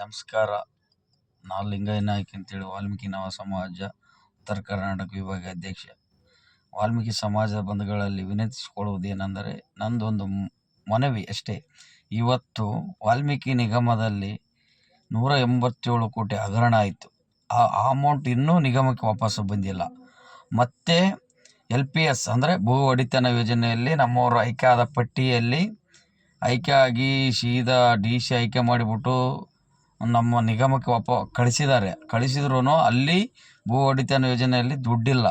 ನಮಸ್ಕಾರ. ನಾ ಲಿಂಗಯ್ಯ ನಾಯ್ಕ ಅಂತೇಳಿ ವಾಲ್ಮೀಕಿ ನವ ಸಮಾಜ, ಉತ್ತರ ಕರ್ನಾಟಕ ವಿಭಾಗ ಅಧ್ಯಕ್ಷ. ವಾಲ್ಮೀಕಿ ಸಮಾಜದ ಬಂಧುಗಳಲ್ಲಿ ವಿನಂತಿಸಿಕೊಳ್ಳುವುದೇನೆಂದರೆ, ನಂದೊಂದು ಮನವಿ ಅಷ್ಟೇ. ಇವತ್ತು ವಾಲ್ಮೀಕಿ ನಿಗಮದಲ್ಲಿ ನೂರ ಎಂಬತ್ತೇಳು ಕೋಟಿ ಹಗರಣ ಆಯಿತು. ಆ ಆ ಅಮೌಂಟ್ ಇನ್ನೂ ನಿಗಮಕ್ಕೆ ವಾಪಸ್ಸು ಬಂದಿಲ್ಲ. ಮತ್ತು ಎಲ್ ಪಿ ಎಸ್ ಅಂದರೆ ಭೂ ಒಡಿತನ ಯೋಜನೆಯಲ್ಲಿ ನಮ್ಮವರು ಆಯ್ಕೆ ಆದ ಪಟ್ಟಿಯಲ್ಲಿ ಆಯ್ಕೆ ಆಗಿ ಸೀದಾ ಡಿ ಸಿ ಆಯ್ಕೆ ಮಾಡಿಬಿಟ್ಟು ನಮ್ಮ ನಿಗಮಕ್ಕೆ ವಾಪ ಕಳಿಸಿದ್ದಾರೆ. ಕಳಿಸಿದ್ರೂ ಅಲ್ಲಿ ಭೂ ಒಡೆತನ ಯೋಜನೆಯಲ್ಲಿ ದುಡ್ಡಿಲ್ಲ.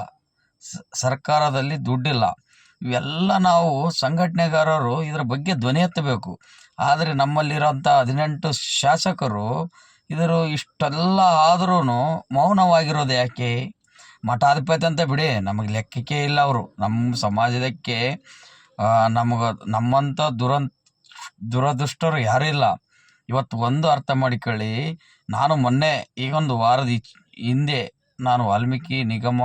ಸರ್ಕಾರದಲ್ಲಿ ದುಡ್ಡಿಲ್ಲ. ಇವೆಲ್ಲ ನಾವು ಸಂಘಟನೆಗಾರರು ಇದರ ಬಗ್ಗೆ ಧ್ವನಿ ಎತ್ತಬೇಕು. ಆದರೆ ನಮ್ಮಲ್ಲಿರೋಂಥ ಹದಿನೆಂಟು ಶಾಸಕರು ಇದರ ಇಷ್ಟೆಲ್ಲ ಆದ್ರೂ ಮೌನವಾಗಿರೋದು ಯಾಕೆ? ಮಠಾಧಿಪತಿ ಅಂತ ಬಿಡಿ, ನಮಗೆ ಲೆಕ್ಕಕ್ಕೆ ಇಲ್ಲ ಅವರು. ನಮ್ಮ ಸಮಾಜದಕ್ಕೆ ನಮಗೆ, ನಮ್ಮಂಥ ದುರಂತ, ದುರದೃಷ್ಟರು ಯಾರೂ ಇಲ್ಲ. ಇವತ್ತು ಒಂದು ಅರ್ಥ ಮಾಡಿಕೊಳ್ಳಿ ನಾನು ಮೊನ್ನೆ ಈಗೊಂದು ವಾರದ ಹಿಂದೆ ನಾನು ವಾಲ್ಮೀಕಿ ನಿಗಮ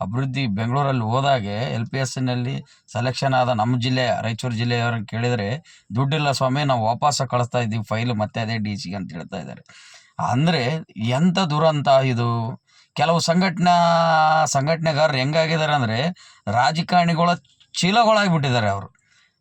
ಅಭಿವೃದ್ಧಿ ಬೆಂಗಳೂರಲ್ಲಿ ಹೋದಾಗೆ ಎಲ್ ಪಿ ಎಸ್ಸಿನಲ್ಲಿ ಸೆಲೆಕ್ಷನ್ ಆದ ನಮ್ಮ ಜಿಲ್ಲೆ, ರಾಯಚೂರು ಜಿಲ್ಲೆಯವ್ರನ್ನ ಕೇಳಿದರೆ, ದುಡ್ಡಿಲ್ಲ ಸ್ವಾಮಿ, ನಾವು ವಾಪಸ್ ಕಳಿಸ್ತಾ ಇದ್ದೀವಿ ಫೈಲ್, ಮತ್ತೆ ಅದೇ ಡಿ ಸಿಗೆ ಅಂತ ಹೇಳ್ತಾ ಇದ್ದಾರೆ. ಅಂದರೆ ಎಂಥ ದುರಂತ ಇದು? ಕೆಲವು ಸಂಘಟನಾ, ಸಂಘಟನೆಗಾರರು ಹೆಂಗಾಗಿದ್ದಾರೆ ಅಂದರೆ ರಾಜಕಾರಣಿಗಳ ಚೀಲಗಳಾಗಿಬಿಟ್ಟಿದ್ದಾರೆ ಅವರು.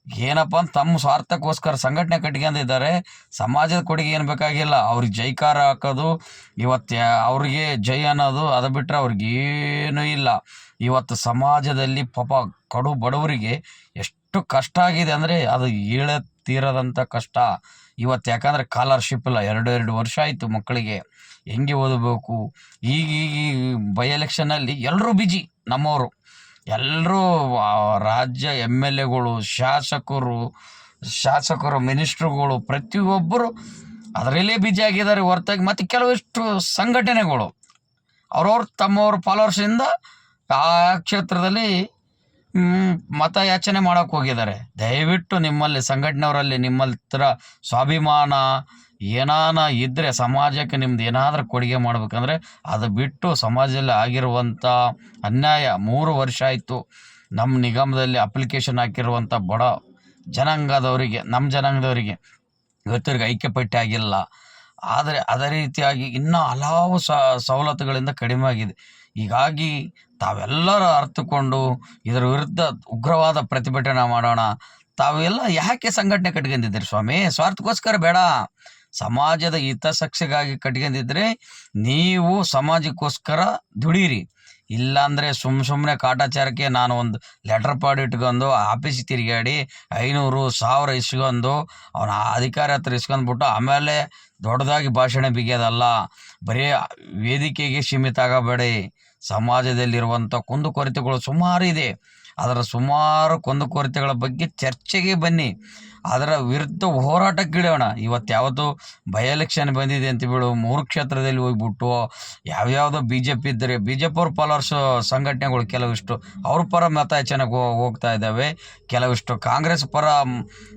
ಏನಪ್ಪ ಅಂತ ತಮ್ಮ ಸ್ವಾರ್ಥಕ್ಕೋಸ್ಕರ ಸಂಘಟನೆ ಕಟ್ಕೊಂಡಿದ್ದಾರೆ ಸಮಾಜದ ಕೊಡುಗೆ ಏನು ಬೇಕಾಗಿಲ್ಲ. ಅವ್ರಿಗೆ ಜೈಕಾರ ಹಾಕೋದು, ಇವತ್ತು ಅವ್ರಿಗೆ ಜೈ ಅನ್ನೋದು ಅದು ಬಿಟ್ಟರೆ ಅವ್ರಿಗೆ ಏನೂ ಇಲ್ಲ. ಇವತ್ತು ಸಮಾಜದಲ್ಲಿ ಪಾಪ ಕಡು ಬಡವರಿಗೆ ಎಷ್ಟು ಕಷ್ಟ ಆಗಿದೆ ಅಂದರೆ ಅದು ಹೇಳ ತೀರದಂಥ ಕಷ್ಟ. ಇವತ್ತು ಯಾಕಂದರೆ ಸ್ಕಾಲರ್ಶಿಪ್ ಇಲ್ಲ. ಎರಡು ಎರಡು ವರ್ಷ ಆಯಿತು ಮಕ್ಕಳಿಗೆ. ಹೆಂಗೆ ಓದಬೇಕು? ಈಗ ಈಗ ಬೈ ಎಲೆಕ್ಷನಲ್ಲಿ ಎಲ್ಲರೂ ಬಿಜಿ ನಮ್ಮವರು. ಎಲ್ಲರೂ ರಾಜ್ಯ ಎಂ ಎಲ್ ಎಗಳು, ಶಾಸಕರು ಶಾಸಕರು, ಮಿನಿಸ್ಟ್ರುಗಳು, ಪ್ರತಿಯೊಬ್ಬರು ಅದರಲ್ಲೇ ಬಿಜಿ ಆಗಿದ್ದಾರೆ. ಹೊರತಾಗಿ ಮತ್ತು ಕೆಲವಿಷ್ಟು ಸಂಘಟನೆಗಳು, ಅವ್ರವ್ರ ತಮ್ಮವ್ರ ಫಾಲೋವರ್ಸಿಂದ ಆ ಕ್ಷೇತ್ರದಲ್ಲಿ ಮತ ಯಾಚನೆ ಮಾಡೋಕೆ ಹೋಗಿದ್ದಾರೆ. ದಯವಿಟ್ಟು ನಿಮ್ಮಲ್ಲಿ, ಸಂಘಟನೆಯವರಲ್ಲಿ ನಿಮ್ಮಲ್ಲಿ ಸ್ವಾಭಿಮಾನ ಏನಾನ ಇದ್ದರೆ ಸಮಾಜಕ್ಕೆ ನಿಮ್ದು ಏನಾದರೂ ಕೊಡುಗೆ ಮಾಡ್ಬೇಕಂದ್ರೆ ಅದು ಬಿಟ್ಟು ಸಮಾಜದಲ್ಲಿ ಆಗಿರುವಂಥ ಅನ್ಯಾಯ ಮೂರು ವರ್ಷ ಆಯಿತು. ನಮ್ಮ ನಿಗಮದಲ್ಲಿ ಅಪ್ಲಿಕೇಶನ್ ಹಾಕಿರುವಂಥ ಬಡ ಜನಾಂಗದವರಿಗೆ, ನಮ್ಮ ಜನಾಂಗದವರಿಗೆ ಇವತ್ತವರೆಗೆ ಐಕ್ಯ ಪಟ್ಟಿ ಆಗಿಲ್ಲ. ಆದರೆ ಅದೇ ರೀತಿಯಾಗಿ ಇನ್ನೂ ಹಲವು ಸವಲತ್ತುಗಳಿಂದ ಕಡಿಮೆ ಆಗಿದೆ. ಹೀಗಾಗಿ ತಾವೆಲ್ಲರೂ ಅರ್ಥಕೊಂಡು ಇದರ ವಿರುದ್ಧ ಉಗ್ರವಾದ ಪ್ರತಿಭಟನೆ ಮಾಡೋಣ. ತಾವೆಲ್ಲ ಯಾಕೆ ಸಂಘಟನೆ ಕಟ್ಕೊಂಡಿದ್ದೀರಿ ಸ್ವಾಮಿ? ಸ್ವಾರ್ಥಕ್ಕೋಸ್ಕರ ಬೇಡ. ಸಮಾಜದ ಹಿತಸಕ್ಷಿಗಾಗಿ ಕಟ್ಕೊಂಡಿದ್ರೆ ನೀವು ಸಮಾಜಕ್ಕೋಸ್ಕರ ದುಡೀರಿ. ಇಲ್ಲಾಂದರೆ ಸುಮ್ಮ ಸುಮ್ಮನೆ ಕಾಟಾಚಾರಕ್ಕೆ ನಾನು ಒಂದು ಲೆಟರ್ ಪಾಡ್ ಇಟ್ಕೊಂಡು ಆಫೀಸ್ ತಿರುಗಾಡಿ ಐನೂರು ಸಾವಿರ ಇಸ್ಕೊಂಡು ಅವನ ಅಧಿಕಾರ ಹತ್ರ ಇಸ್ಕೊಂಡ್ಬಿಟ್ಟು ಆಮೇಲೆ ದೊಡ್ಡದಾಗಿ ಭಾಷಣ ಬಿಗಿಯೋದಲ್ಲ. ಬರೀ ವೇದಿಕೆಗೆ ಸೀಮಿತ ಆಗಬೇಡಿ. ಸಮಾಜದಲ್ಲಿರುವಂಥ ಕುಂದುಕೊರತೆಗಳು ಸುಮಾರು ಇದೆ. ಅದರ ಸುಮಾರು ಕುಂದುಕೊರತೆಗಳ ಬಗ್ಗೆ ಚರ್ಚೆಗೆ ಬನ್ನಿ. ಅದರ ವಿರುದ್ಧ ಹೋರಾಟಕ್ಕಿಳಿಯೋಣ ಇವತ್ತು ಯಾವತ್ತು ಬೈ ಎಲೆಕ್ಷನ್ ಬಂದಿದೆ ಅಂತ ಬಿಡು ಮೂರು ಕ್ಷೇತ್ರದಲ್ಲಿ ಹೋಗ್ಬಿಟ್ಟು ಯಾವ್ಯಾವುದೋ ಬಿ ಜೆ ಪಿ ಇದ್ದರೆ ಬಿ ಜೆ ಪಿ ಅವ್ರ ಸಂಘಟನೆಗಳು ಕೆಲವಿಷ್ಟು ಅವ್ರ ಪರ ಮತಯಾಚನೆಗೆ ಹೋಗ್ತಾ ಇದ್ದಾವೆ. ಕೆಲವಿಷ್ಟು ಕಾಂಗ್ರೆಸ್ ಪರ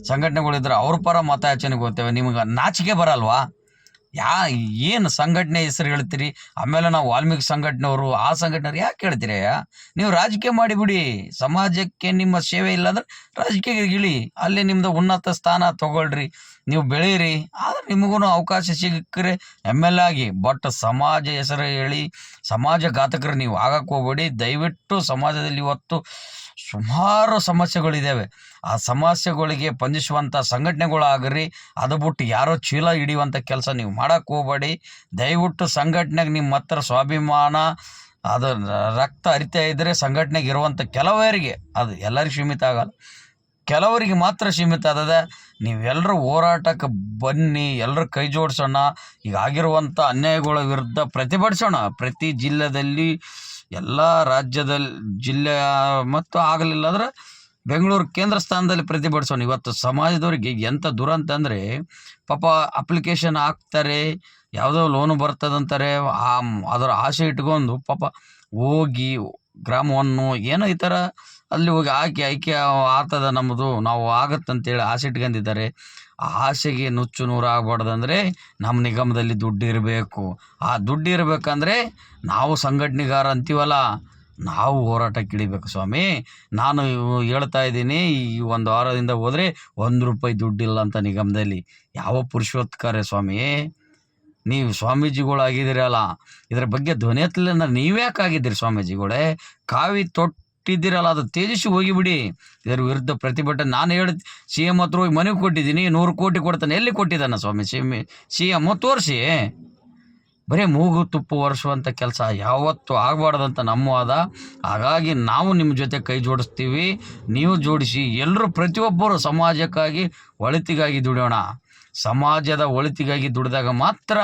ಸಂಘಟನೆಗಳಿದ್ರೆ ಅವ್ರ ಪರ ಮತಯಾಚನೆಗೆ ಹೋಗ್ತೇವೆ. ನಿಮ್ಗೆ ನಾಚಿಕೆ ಬರಲ್ವಾ? ಯಾ ಏನು ಸಂಘಟನೆ ಹೆಸರು ಹೇಳ್ತೀರಿ? ಆಮೇಲೆ ನಾವು ವಾಲ್ಮೀಕಿ ಸಂಘಟನೆಯವರು ಆ ಸಂಘಟನೆಯವ್ರು ಯಾಕೆ ಹೇಳ್ತೀರಿ? ನೀವು ರಾಜಕೀಯ ಮಾಡಿಬಿಡಿ. ಸಮಾಜಕ್ಕೆ ನಿಮ್ಮ ಸೇವೆ ಇಲ್ಲ ಅಂದ್ರೆ ರಾಜಕೀಯಕ್ಕೆ ಇಳಿ. ಅಲ್ಲಿ ನಿಮ್ದು ಉನ್ನತ ಸ್ಥಾನ ತಗೊಳ್ರಿ. ನೀವು ಬೆಳೀರಿ ಆದ್ರೆ ನಿಮಗೂ ಅವಕಾಶ ಸಿಕ್ಕರೆ ಎಂ ಎಲ್ ಆಗಿ. ಬಟ್ ಸಮಾಜ ಹೆಸರು ಹೇಳಿ, ಸಮಾಜ ಘಾತಕರು ನೀವು ಆಗಕ್ಕೆ ಹೋಗ್ಬೇಡಿ. ದಯವಿಟ್ಟು ಸಮಾಜದಲ್ಲಿ ಇವತ್ತು ಸುಮಾರು ಸಮಸ್ಯೆಗಳಿದ್ದಾವೆ ಆ ಸಮಸ್ಯೆಗಳಿಗೆ ಸ್ಪಂದಿಸುವಂಥ ಸಂಘಟನೆಗಳಾಗ್ರಿ, ಅದು ಬಿಟ್ಟು ಯಾರೋ ಚೀಲ ಹಿಡಿಯುವಂಥ ಕೆಲಸ ನೀವು ಮಾಡೋಕ್ಕೆ ಹೋಗಬೇಡಿ. ದಯವಿಟ್ಟು ಸಂಘಟನೆಗೆ ನಿಮ್ಮ ಹತ್ರ ಸ್ವಾಭಿಮಾನ, ಅದು ರಕ್ತ ಹರಿತಾ ಇದ್ದರೆ ಸಂಘಟನೆಗೆ ಇರುವಂಥ ಕೆಲವರಿಗೆ, ಅದು ಎಲ್ಲರಿಗೂ ಸೀಮಿತ ಆಗಲ್ಲ, ಕೆಲವರಿಗೆ ಮಾತ್ರ ಸೀಮಿತ ಆದದೆ ನೀವೆಲ್ಲರೂ ಹೋರಾಟಕ್ಕೆ ಬನ್ನಿ ಎಲ್ಲರೂ ಕೈ ಜೋಡಿಸೋಣ, ಈಗ ಆಗಿರುವಂಥ ಅನ್ಯಾಯಗಳ ವಿರುದ್ಧ ಪ್ರತಿಭಟಿಸೋಣ. ಪ್ರತಿ ಜಿಲ್ಲೆದಲ್ಲಿ ಎಲ್ಲ ರಾಜ್ಯದಲ್ಲಿ ಜಿಲ್ಲೆ ಮತ್ತು ಆಗಲಿಲ್ಲ ಅಂದ್ರೆ ಬೆಂಗಳೂರು ಕೇಂದ್ರ ಸ್ಥಾನದಲ್ಲಿ ಪ್ರತಿಭಟಿಸೋಣ. ಇವತ್ತು ಸಮಾಜದವರಿಗೆ ಎಂಥ ದುರಂತ ಅಂದರೆ ಪಾಪ ಅಪ್ಲಿಕೇಶನ್ ಹಾಕ್ತಾರೆ, ಯಾವುದೋ ಲೋನು ಬರ್ತದಂತಾರೆ, ಆ ಅದರ ಆಸೆ ಇಟ್ಕೊಂಡು ಪಾಪ ಹೋಗಿ ಗ್ರಾಮವನ್ನು ಏನೋ ಈ ಥರ ಅಲ್ಲಿ ಹೋಗಿ ಹಾಕಿ ಆಯ್ಕೆ ಆಗ್ತದ ನಮ್ಮದು, ನಾವು ಆಗತ್ತಂತೇಳಿ ಆಸೆ ಇಟ್ಕೊಂಡಿದ್ದಾರೆ. ಆಸೆಗೆ ನುಚ್ಚು ನೂರು ಅಂದರೆ ನಮ್ಮ ನಿಗಮದಲ್ಲಿ ದುಡ್ಡು ಇರಬೇಕು ಆ ದುಡ್ಡು ಇರಬೇಕಂದ್ರೆ ನಾವು ಸಂಘಟನೆಗಾರ ಅಂತೀವಲ್ಲ, ನಾವು ಹೋರಾಟಕ್ಕೆ ಇಳಿಬೇಕು ಸ್ವಾಮಿ. ನಾನು ಹೇಳ್ತಾ ಇದ್ದೀನಿ, ಈ ಒಂದು ವಾರದಿಂದ ಹೋದರೆ ಒಂದು ರೂಪಾಯಿ ದುಡ್ಡಿಲ್ಲ ಅಂತ ನಿಗಮದಲ್ಲಿ. ಯಾವ ಪುರುಷೋತ್ಕಾರ ಸ್ವಾಮಿ? ನೀವು ಸ್ವಾಮೀಜಿಗಳು ಆಗಿದ್ದೀರಲ್ಲ ಇದ್ರ ಬಗ್ಗೆ ಧ್ವನಿ ಎತ್ತಲಿಲ್ಲ ಅಂದ್ರೆ ನೀವ್ಯಾಕೆ ಆಗಿದ್ದೀರಿ ಸ್ವಾಮೀಜಿಗಳೇ? ಕಾವಿ ತೊಟ್ಟಿದ್ದೀರಲ್ಲ ಅದು ತೇಜಸ್ವಿ ಹೋಗಿಬಿಡಿ. ಇದರ ವಿರುದ್ಧ ಪ್ರತಿಭಟನೆ. ನಾನು ಹೇಳಿ, ಸಿ ಎಂ ಹತ್ರ ಹೋಗಿ ಮನೆಗೆ ಕೊಟ್ಟಿದ್ದೀನಿ, ನೂರು ಕೋಟಿ ಕೊಡ್ತಾನೆ. ಎಲ್ಲಿ ಕೊಟ್ಟಿದ್ದಾನೆ ಸ್ವಾಮಿ? ಸಿ ಎಂ ಸಿ ಎಂ ತೋರಿಸಿ ಬರೀ ಮೂಗು ತುಪ್ಪು ಒರೆಸುವಂಥ ಕೆಲಸ ಯಾವತ್ತೂ ಆಗಬಾರ್ದಂತ ನಮ್ಮ ವಾದ. ಹಾಗಾಗಿ ನಾವು ನಿಮ್ಮ ಜೊತೆ ಕೈ ಜೋಡಿಸ್ತೀವಿ. ನೀವು ಜೋಡಿಸಿ ಎಲ್ಲರೂ ಪ್ರತಿಯೊಬ್ಬರು ಸಮಾಜಕ್ಕಾಗಿ, ಒಳಿತಿಗಾಗಿ ದುಡಿಯೋಣ. ಸಮಾಜದ ಒಳಿತಿಗಾಗಿ ದುಡಿದಾಗ ಮಾತ್ರ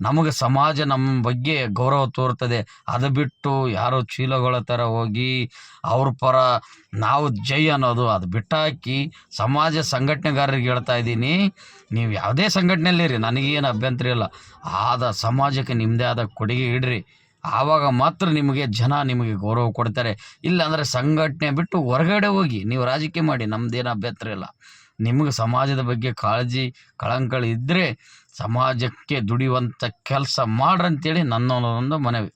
ನಮಗೆ ಸಮಾಜ ನಮ್ಮ ಬಗ್ಗೆ ಗೌರವ ತೋರ್ತದೆ ಅದು ಬಿಟ್ಟು ಯಾರೋ ಚೀಲಗಳ ಥರ ಹೋಗಿ ಅವ್ರ ಪರ ನಾವು ಜೈ ಅನ್ನೋದು ಅದು ಬಿಟ್ಟಾಕಿ ಸಮಾಜ ಸಂಘಟನೆಗಾರರಿಗೆ ಹೇಳ್ತಾ ಇದ್ದೀನಿ. ನೀವು ಯಾವುದೇ ಸಂಘಟನೆಯಲ್ಲಿರಿ ನನಗೇನು ಅಭ್ಯಂತರ ಇಲ್ಲ. ಆದ ಸಮಾಜಕ್ಕೆ ನಿಮ್ಮದೇ ಆದ ಕೊಡುಗೆ ಇಡ್ರಿ. ಆವಾಗ ಮಾತ್ರ ನಿಮಗೆ ಜನ ನಿಮಗೆ ಗೌರವ ಕೊಡ್ತಾರೆ. ಇಲ್ಲಾಂದರೆ ಸಂಘಟನೆ ಬಿಟ್ಟು ಹೊರಗಡೆ ಹೋಗಿ ನೀವು ರಾಜಕೀಯ ಮಾಡಿ ನಮ್ಮದೇನು ಅಭ್ಯಂತರ ಇಲ್ಲ. ನಿಮಗೆ ಸಮಾಜದ ಬಗ್ಗೆ ಕಾಳಜಿ ಕಳಂಕಳಿ ಇದ್ದರೆ ಸಮಾಜಕ್ಕೆ ದುಡಿಯುವಂಥ ಕೆಲಸ ಮಾಡ್ರಂತೇಳಿ ನನ್ನ ಒಂದು ಮನವಿ.